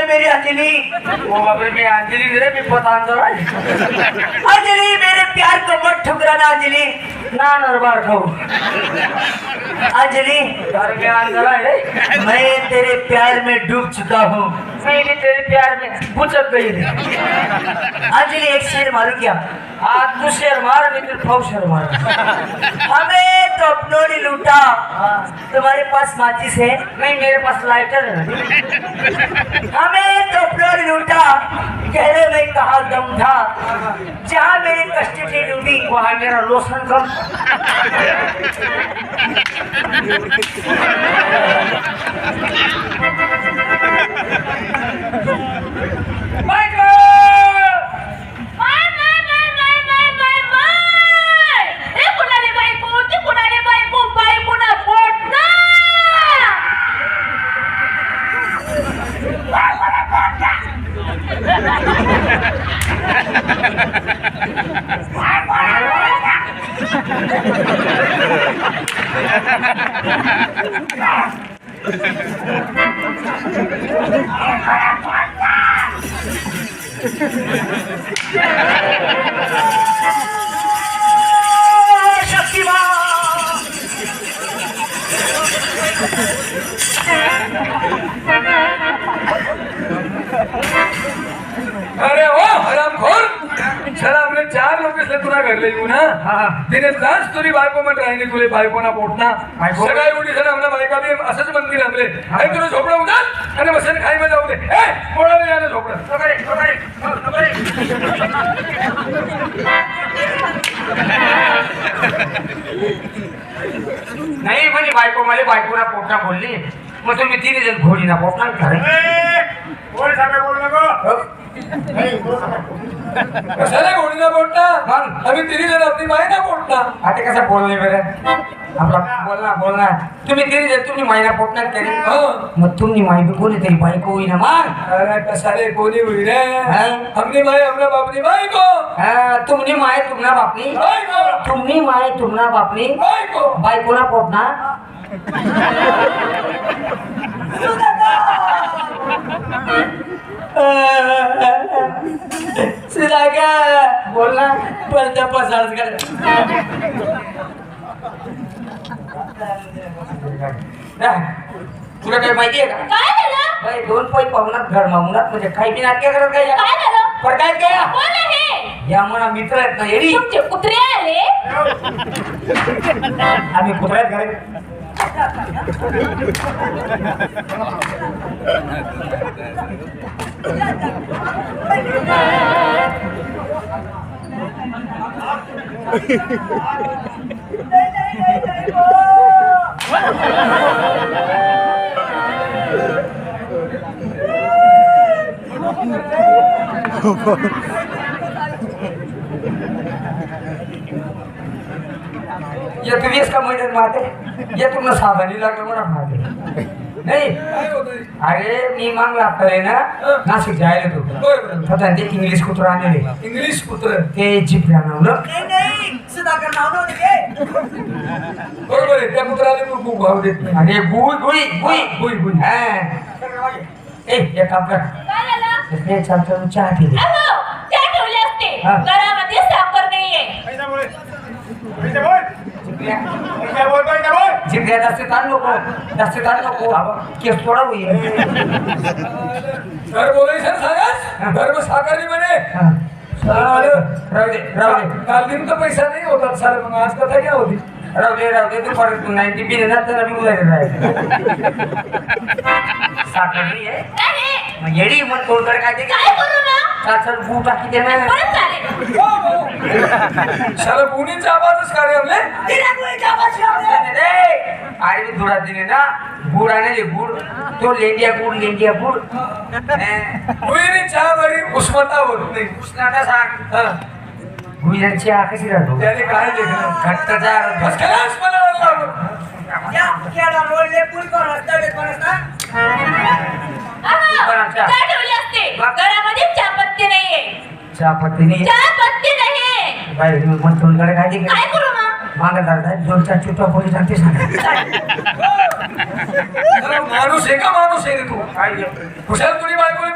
है मेरी अंजलि ओ बापरे मी अंजली रे मी पतांजल आहे अंजलि मेरे प्यार को मत ठुकराना अंजलि। ना नरबार खाऊ। अंजलि अरे मी अंजल आहे रे मैं तेरे प्यार में डूब चुका हूँ। मैं भी तेरे प्यार में बुचक गई अंजलि एक शेर मारू क्या? आज तू शेर मार मी तुझे फाऊ शेर मार। हमें तो अपनों ने लूटा। तुम्हारे पास माचिस है? नहीं मेरे पास लाइटर है। हमें तो अपनों ने लूटा गहरे में कहा था जहाँ मेरी कष्ट थी डूबी वहाँ मेरा लोशन कम Yeah! तिने जाच तुरी बायको म्हण राहिली तुले बायको ना पोट ना बायको? सगळ्या एवढी जण आपल्या बायका बी असंच म्हणतील आपले अरे तुला झोपडं उडाल आणि बसेल खाई मध्ये जाऊ दे. ए ना झोपडं. नाही म्हणे बायको मला बायकोला पोटना बोलली. मग तुम्ही तिने जण घोडीना पोटना. खरं कशाला घोडी ना पोटना मग? आम्ही तिन्ही जण आपली बाई ना पोटना आता कसं बोलले बरं? आपला बोलना बोलना तुम्ही तिने जण तुम्ही महिना पोटणार तरी. हो. मग तुम्ही माहिती बी कोणी तरी बायको होईना. मग अरे कशाले कोणी हुई रे हा? हमनी बाई हमना बापनी बायको. हा, तुमनी माय तुमना बापनी. तुमनी माय तुमना बापनी. बायको. बायकोला पोटना सुधाकर बोल ना. पडदा पसार कर तुला काही माहिती आहे का? काय दोन पै पाहुणात घर मागुनात म्हणजे काही बी नाटके करत काय काय झालं? पर काय काय कोण आहे? या म्हणा मित्र आहेत ना येडी. तुमचे कुत्रे आले? आम्ही कुत्र्यात घरी. ये तू इसका मैदान मारते ये तुमने सावधानी लागलं म्हणा मारते नाही. अरे मी माग लागतोय ना. नाशिक जायला तू. बरं स्वतः ते इंग्लिश कुत्रा आणले इंग्लिश कुत्र. ते जीप लावलं नहीं नहीं. सुधाकर नाव बरोबर आहे. त्या कुत्राला तू खूप भाव देत नाही. अरे गुई गुई गुई. गुई, गुई. हा. ए एक काम कर. काय झालं? हे चालतं चहा पिले. अहो त्या ठेवले असते. घरामध्ये साखर नाहीये. जिथे जास्त ताण नको जास्त ताण नको केस थोडा होईल. घर बोलायचं सांगास घर मग साकारली म्हणे. हा. राहू दे राहू दे. काल दिन तर पैसा नाही होता सारे मग आज कथा क्या होती. राहू दे राहू दे तू परत नाईन्टी पिन ना तर मी उद्या राहील साखर नाही आहे. मग येडी मग तोडकडे काय ते? काय करू ना? साखर गू टाकी दे ना. पुणेचा आवाजच काढे आपले अरे मी धुळा दिले ना गुड आणले गुड तो लेंडिया गुड लेंडिया गुड चहा बरी उष्मता होत नाही. उष्णाचा सांग. हा. गुजरातची आ कशी राहतो. त्याने काय देखलं घट्ट बस जार खलास मला वाटलं. क्या क्या रोडले पुल को रस्ता दे रस्ता अहो, बरं, अच्छा. त्या ठेवले असते. घरामध्ये चहापत्ती नाहीये. चहा पत्तीने चहापत्ती नाही बाई मग तोंडकडे काय ते काय करू ना मागं जातात दोन चार चुटा पोलीस आणि ते सांगा माणूस आहे का माणूस आहे रे तू? कुशाल तुझी बायकोली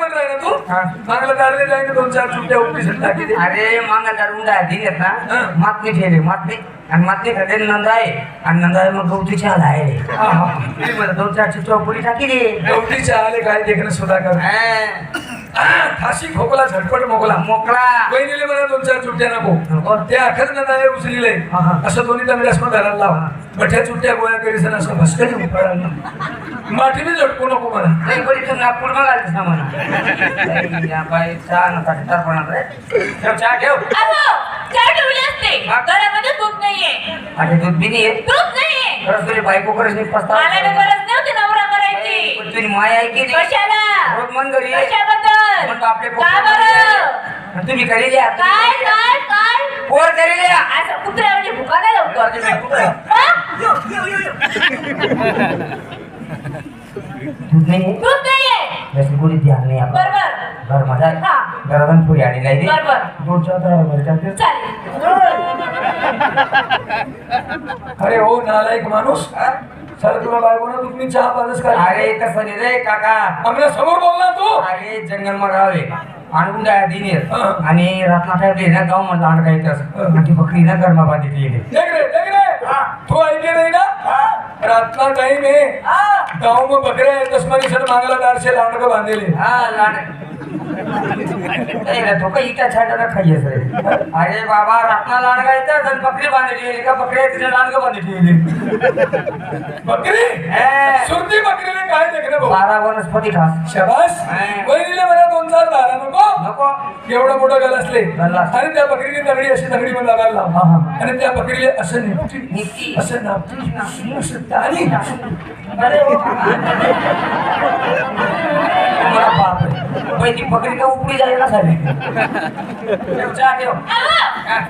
हा. चांगलं दारले जाईन दोन चार चुट्ट्या उपटी टाकी दे अरे मांगा उंडा दिलेत ना? हं. मातनी ठेवले मातनी आणि मातनी खाते नंद आहे. आणि नंद आहे मग गवती चहा आहे दोन चार चौपडी टाकी दे गवटीच्या आले काय देखणं सुद्धा कर. खाशी खोकला झटपट मोकला मोकळा. बहिणीले मला दोन चार चुट्ट्या नको. ते अखर नदाने उचलिले. असं दोन्ही मग घराला लावा. बठ्या चुट्ट्या गोळ्या करीसन असं भस्करी माठीने झटकू नको नाही तू नागपूर मग आलीस ना म्हणा. या बाई चहा नका तरपणा रे? ठेव, चहा ठेव अहो चहा ठेवली असते. घरामध्ये दूध नाहीये. आणि दूध बी नाही येत दूध नाहीये. खरंच तुझी बायको करत नाही पस्तावा. मला बी गरज नव्हती नवरा करायची. पण तुझी माय आहे की नाही? कशाला? रोज मन घरी ये. कशाबद्दल? म्हणतो आपले पोर का बरं? आणि तुम्ही करेल या काय काय काय पोर करेल या असं कुत्र्या म्हणजे भुका नाही लवकर दूध नाही आहे? दूध नाहीये जसं कोणी ध्यान नाही आपण बरोबर घरमध्ये हा. आणि बरोबर. चालेल. अरे हो नालायक माणूस सर तुला बायको ना तुम्ही चहा पाजस काय अरे तसं नाही रे काका. आमच्यासमोर बोलला तू. अरे जंगल मग रावले आणून द्या दिनेर हा. आणि रातना टाईप ना गाव मधला अंड काही तसं. आणि ती बकरी ना गरमा बांधित गेली देख रे देख रे. तू ऐके नाही ना? रातना टाइम है. गाँव में बकरे हैं दस मनी सर मांगला दार से लांड को बांधेले हा लाड तो काही इटा छाटाला रे अरे बाबा रातना लांडगा येतात आणि बकरी बांधली का बकरी तिने लांडगा बांधली? बकरी? हे. सुरती बकरीने काय देखणे बारा वनस्पती खास शबास. वहिनीले मला दोन चार दारा नको. नको. एवढं मोठं गल असले. आणि त्या बकरीने दगडी अशी दगडी मध्ये लागायला. आणि त्या बकरीले असं निपटी. निपटी. असं नापटी. असं अरे मला बाप बाई, ती बकरी का उपडी झाली. का झाली ठेव, चहा ठेव अहो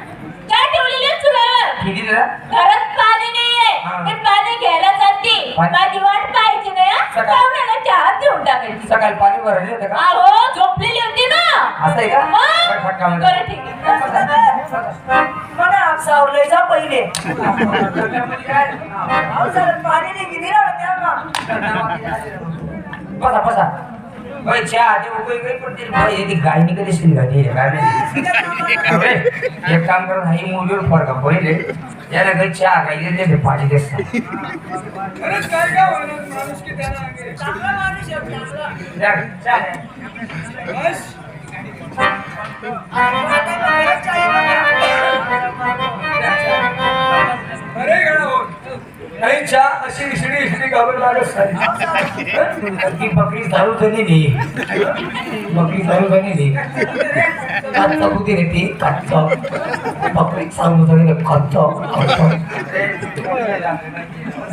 चहा ठेवलेली आहे चुलावर? किती दिला घरात पाणी नाहीये. हा. ते पाणी घ्यायला जाते. पाणी? माझी वाट पाहायची नाही हं. सकाळ. पाहुण्याला चहा देऊन टाकायची? सकाळी पाणी भरले होते का? अहो झोपलेली होती ना. असं आहे का? मग? बरं, फटका. बरं ठीक आहे. म्हणा सावलंय जा पहिले. अहो, सर, पाणी नाही किती राहते बसा बसा. उकळी काही पडतील बाई ती गायनी कधी काय नाही अबे, एक काम करून हाई मुलीवर फरका पहिले याला काही चहा काही देते पाणी देत खरंच ती बकरी दारू धनी दे बकरी दारू दे कच्चा बुद्धी रे ती कच्चा बकरी सांगू धनी दे कच्चा कच्चा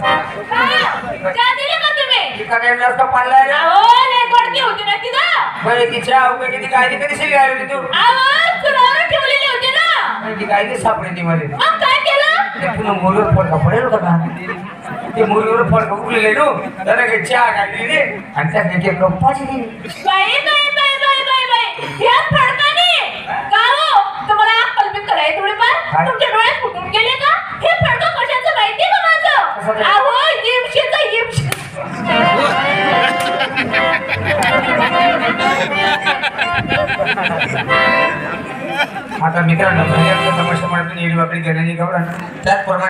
चहा दिली का तुम्ही एका टाइम जास्त पाडलाय ना अहो लय गोडकी होती ना तिथं बरं ती चहा उकळी ती गायनी कधी शिल गायली होती तू? ठेवलेली होती ना. आणि ती गायनी सापडली ती मध्ये काय पुन्हा मुलीवर फडका पडेल का का ते मुलीवर फडका उकलेले नो. त्याला काही चहा दे आणि त्या एक एक पाची दिली बाई बाई बाई बाई बाई बाई. या फडकाने. का हो? तुम्हाला अक्कल बिक्कल आहे थोडीफार? तुमचे डोळे फुटून गेले का? हे फडकं कशाचं माहिती का माझं? अहो इमशीचं इमशी आता मित्रांनो तमाशा म्हणून येडी वाकडी घेण्याची गवडा त्याचप्रमाणे